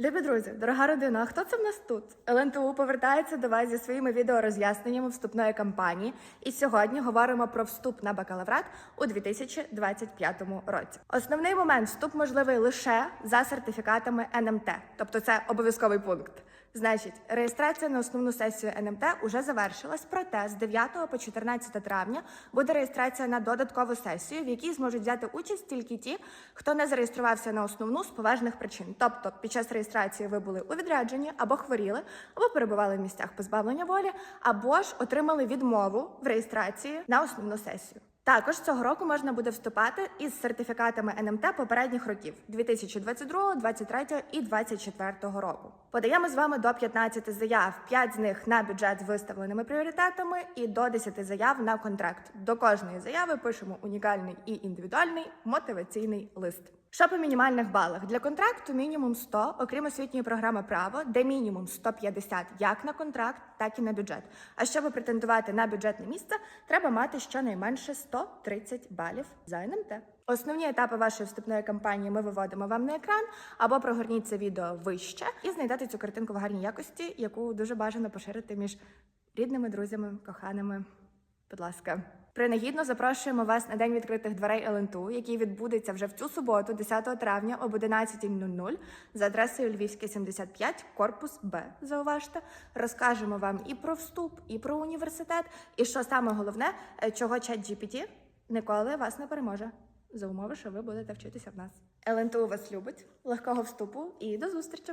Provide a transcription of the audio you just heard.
Любі друзі, дорога родина, хто це в нас тут? ЛНТУ повертається до вас зі своїми відеороз'ясненнями вступної кампанії. І сьогодні говоримо про вступ на бакалаврат у 2025 році. Основний момент вступ можливий лише за сертифікатами НМТ, тобто це обов'язковий пункт. Значить, реєстрація на основну сесію НМТ уже завершилась. Проте з 9 по 14 травня буде реєстрація на додаткову сесію, в якій зможуть взяти участь тільки ті, хто не зареєструвався на основну з поважних причин. Тобто, під час реєстрації ви були у відрядженні або хворіли, або перебували в місцях позбавлення волі, або ж отримали відмову в реєстрації на основну сесію. Також цього року можна буде вступати із сертифікатами НМТ попередніх років 2022, 2023 і 2024 року. Подаємо з вами до 15 заяв, 5 з них на бюджет з виставленими пріоритетами і до 10 заяв на контракт. До кожної заяви пишемо унікальний і індивідуальний мотиваційний лист. Що по мінімальних балах для контракту мінімум 100, окрім освітньої програми право, де мінімум 150 як на контракт, так і на бюджет. А щоб претендувати на бюджетне місце, треба мати щонайменше 130 балів за НМТ. Основні етапи вашої вступної кампанії ми виводимо вам на екран, або прогорніть це відео вище і знайдете цю картинку в гарній якості, яку дуже бажано поширити між рідними, друзями, коханими. Будь ласка. Принагідно запрошуємо вас на день відкритих дверей ЛНТУ, який відбудеться вже в цю суботу, 10 травня об 11.00 за адресою Львівське 75, корпус Б. Зауважте, розкажемо вам і про вступ, і про університет, і що саме головне, е, чого чат GPT ніколи вас не переможе. За умови, що ви будете вчитися в нас. ЛНТУ вас любить, легкого вступу і до зустрічі!